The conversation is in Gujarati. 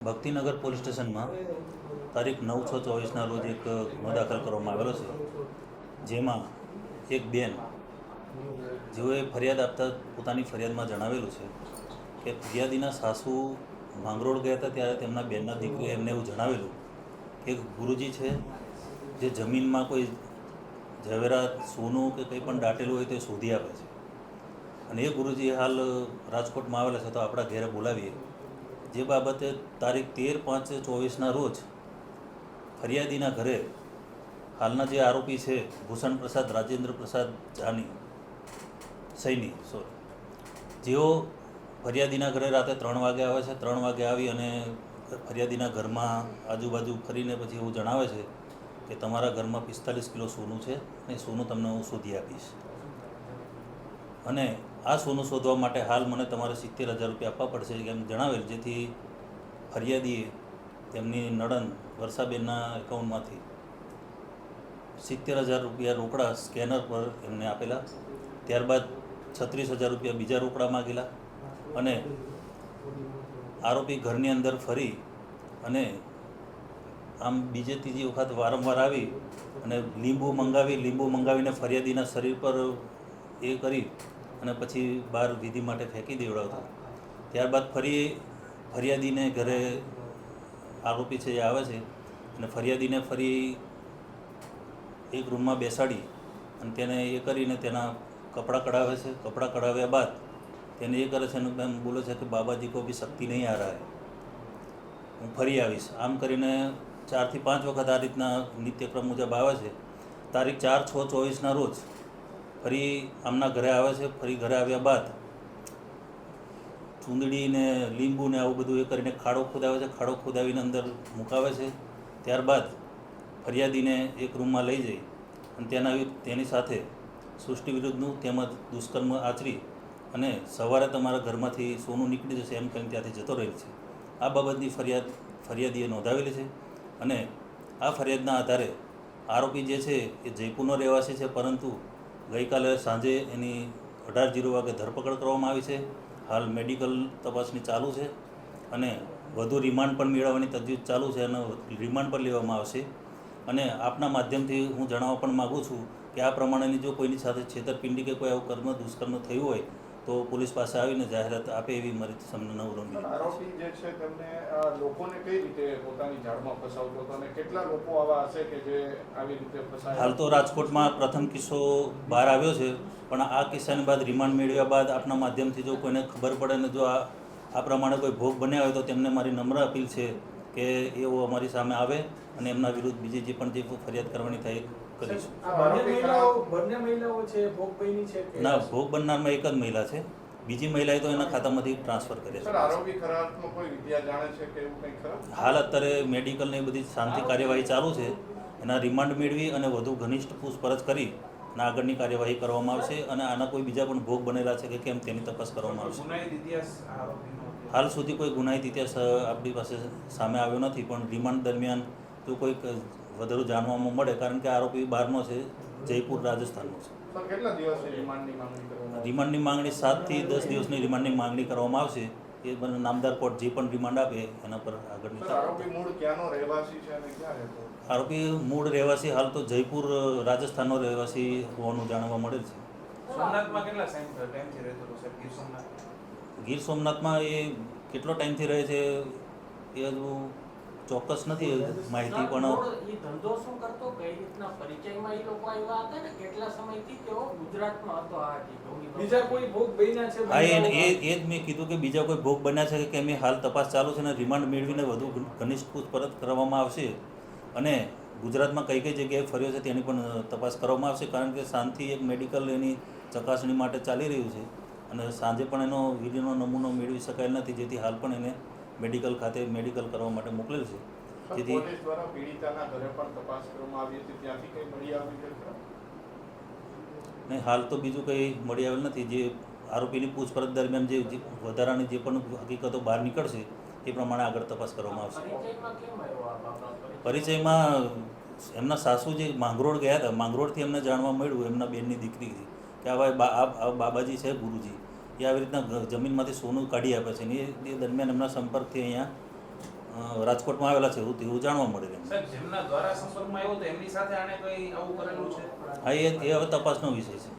ભક્તિનગર પોલીસ સ્ટેશનમાં તારીખ નવ છ ચોવીસના રોજ એક ગુનો દાખલ કરવામાં આવેલો છે. જેમાં એક બેન જેઓએ ફરિયાદ આપતા પોતાની ફરિયાદમાં જણાવેલું છે કે ફરિયાદીના સાસુ માંગરોળ ગયા હતા ત્યારે તેમના બેનના દીકરીએ એમને એવું જણાવેલું કે ગુરુજી છે જે જમીનમાં કોઈ ઝવેરાત, સોનું કે કંઈ પણ દાટેલું હોય તે શોધી આપે છે. અને એ ગુરુજી હાલ રાજકોટમાં આવેલા છે તો આપણા ઘેરે બોલાવીએ. જે બાબતે તારીખ તેર પાંચ ચોવીસના રોજ ફરિયાદીના ઘરે હાલના જે આરોપી છે ભૂષણ પ્રસાદ, રાજેન્દ્ર પ્રસાદ જાની સૈની સોરી જેઓ ફરિયાદીના ઘરે રાતે ત્રણ વાગે આવે છે, ત્રણ વાગે આવી અને ફરિયાદીના ઘરમાં આજુબાજુ ફરીને પછી એવું જણાવે છે કે તમારા ઘરમાં પિસ્તાલીસ કિલો સોનું છે અને સોનું તમને હું શોધી આપીશ. અને આ સોનું શોધવા માટે હાલ મને તમારે સિત્તેર હજાર રૂપિયા આપવા પડશે એમ જણાવેલ, જેથી ફરિયાદીએ તેમની નડન વર્ષાબેનના એકાઉન્ટમાંથી સિત્તેર હજાર રૂપિયા રોકડા સ્કેનર પર એમને આપેલા. ત્યારબાદ છત્રીસ હજાર રૂપિયા બીજા રોકડા માગેલા અને આરોપી ઘરની અંદર ફરી અને આમ બીજે ત્રીજી વખત વારંવાર આવી અને લીંબુ મંગાવી, લીંબુ મંગાવીને ફરિયાદીના શરીર પર એ કરી અને પછી બહાર વિધિ માટે ફેંકી દેવડાવતા. ત્યારબાદ ફરી ફરિયાદીને ઘરે આરોપી છે એ આવે છે અને ફરિયાદીને ફરી એક રૂમમાં બેસાડી અને તેને એ કરીને તેના કપડાં કઢાવે છે. કપડાં કઢાવ્યા બાદ તેને એ કરે છે અને એમ બોલે છે કે બાબાજી કોઈ બી શક્તિ નહીં આ રહે. હું ફરી આવીશ. આમ કરીને ચારથી પાંચ વખત આ રીતના નિત્યક્રમ મુજબ આવે છે. તારીખ ચાર છ ચોવીસના રોજ ફરી આમના ઘરે આવે છે, ફરી ઘરે આવ્યા બાદ ચૂંદડી ને લીંબુ ને આવું બધું એ કરીને ખાડો ખોદાવે છે, ખાડો ખોદાવીને અંદર મુકાવે છે. ત્યારબાદ ફરિયાદીને એક રૂમમાં લઈ જઈ અને તેના તેની સાથે સૃષ્ટિ વિરુદ્ધનું તેમજ દુષ્કર્મ આચરી અને સવારે તમારા ઘરમાંથી સોનું નીકળી જશે એમ કરીને ત્યાંથી જતો રહેલ છે. આ બાબતની ફરિયાદ, ફરિયાદીએ નોંધાવેલી છે અને આ ફરિયાદના આધારે આરોપી જે છે એ જયપુરનો રહેવાસી છે, પરંતુ ગઈકાલે સાંજે એની અઢાર જીરો વાગે ધરપકડ કરવામાં આવી છે. હાલ મેડિકલ તપાસની ચાલુ છે અને વધુ રિમાન્ડ પણ મેળવવાની તજવીજ ચાલુ છે અને રિમાન્ડ પણ લેવામાં આવશે. અને આપના માધ્યમથી હું જણાવવા પણ માગું છું કે આ પ્રમાણેની જો કોઈની સાથે છેતરપિંડી કે કોઈ આવું કર્મ દુષ્કર્મ થયું હોય તો પોલીસ પાસે આવીને જાહેરાત આપે એવી મારી તમને નવરંગી રમી આરોપી જે છે તેમને લોકોને કઈ રીતે પોતાની જાળમાં ફસાવતો હતો અને કેટલા લોકો આવા હશે કે જે આવી રીતે ફસાય? હાલ તો રાજકોટમાં પ્રથમ કિસ્સો બહાર આવ્યો છે પણ આ કિસ્સાની બાદ રિમાન્ડ મેળવ્યા બાદ આપના માધ્યમથી જો કોઈને ખબર પડે ને જો આ આ પ્રમાણે કોઈ ભોગ બન્યા હોય તો તેમને મારી નમ્ર અપીલ છે કે એઓ અમારી સામે આવે અને એમના વિરુદ્ધ બીજી જે પણ જે ફરિયાદ કરવાની થાય કરીશું બંને મહિલાઓ છે ભોગ બની છે ના ભોગ બનનારમાં એક જ મહિલા છે. બીજી મહિલાએ તો એના ખાતામાંથી ટ્રાન્સફર કરે છે. આરોપી ખરા અર્થમાં કોઈ વિદ્યા જાણે છે કે એવું કંઈ ખરા હાલ અત્યારે મેડિકલ ને એ બધી શાંતિ કાર્યવાહી ચાલુ છે. એના રિમાન્ડ મેળવી અને વધુ ઘનિષ્ઠ પૂછપરછ કરી અને આગળની કાર્યવાહી કરવામાં આવશે અને આના કોઈ બીજા પણ ભોગ બનેલા છે કે કેમ તેની તપાસ કરવામાં આવશે. હાલ સુધી કોઈ ગુનાહિત ઇતિહાસ આપણી પાસે સામે આવ્યો નથી પણ રિમાન્ડ દરમિયાન જો કોઈક વધારે જાણવામાં મળે કારણ કે આરોપી બહારનો છે જયપુર રાજસ્થાનનો છે. સર કેટલા દિવસની રિમાન્ડની માંગણી કરવામાં આવી? રિમાન્ડની માંગણી સાતથી દસ દિવસની રિમાન્ડની માંગણી કરવામાં આવશે. એ મને નામદાર કોર્ટ જે પણ રિમાન્ડ આપે એના પર આગળની આરોપી મૂળ રહેવાસી છે અને ક્યાં રહેતો? આરોપી મૂળ રહેવાસી હાલ તો જયપુર રાજસ્થાનનો રહેવાસી હોવાનું જાણવા મળે છે. સોમનાથમાં કેટલા ટાઈમથી રહેતો સાહેબ ગીર સોમનાથ? ગીર સોમનાથમાં એ કેટલો ટાઈમથી રહે છે? એ હજુ ચોક્કસ નથી માહિતી પણ એ ધંધો શું કરતો? કઈ રીતના પરિચયમાં એ લોકો આવ્યા હતા ને? કેટલા સમયથી તેઓ ગુજરાતમાં હતો આ બીજા કોઈ ભોગ બન્યા છે? હા એ એ જ મેં કીધું કે બીજા કોઈ ભોગ બન્યા છે કે કેમ હાલ તપાસ ચાલુ છે અને રિમાન્ડ મેળવીને વધુ ઘનિષ્ઠ પૂછપરછ કરવામાં આવશે. અને ગુજરાતમાં કઈ કઈ જગ્યાએ ફર્યો છે તેની પણ તપાસ કરવામાં આવશે કારણ કે શાંતિ એક મેડિકલ એની ચકાસણી માટે ચાલી રહ્યું છે. અને સાંજે પણ એનો વીડિયોનો નમૂનો મેળવી શકાયેલ નથી જેથી હાલ પણ એને મેડિકલ ખાતે મેડિકલ કરવા માટે મોકલેલ છે. જેથી પોલીસ દ્વારા પીડિતાના ઘરે પણ તપાસ કરવામાં આવી હતી. ત્યાંથી કંઈ મળી આવ્યું છે ખરા? ને હાલ તો બીજું કંઈ મળી આવેલ નથી. જે આરોપીની પૂછપરછ દરમિયાન જે વધારાની જે પણ હકીકતો બહાર નીકળશે એ પ્રમાણે આગળ તપાસ કરવામાં આવશે. પરિચયમાં એમના સાસુ જે માંગરોળ ગયા હતા માંગરોળથી એમને જાણવા મળ્યું એમના બેનની દીકરી કે આવા બાબાજી છે ગુરુજી. એ આવી રીતના જમીનમાંથી સોનું કાઢી આપે છે ને એ દરમિયાન એમના સંપર્કથી અહીંયા રાજકોટમાં આવેલા છે એવું તેવું જાણવા મળે છે? હા એ એ હવે તપાસનો વિષય છે.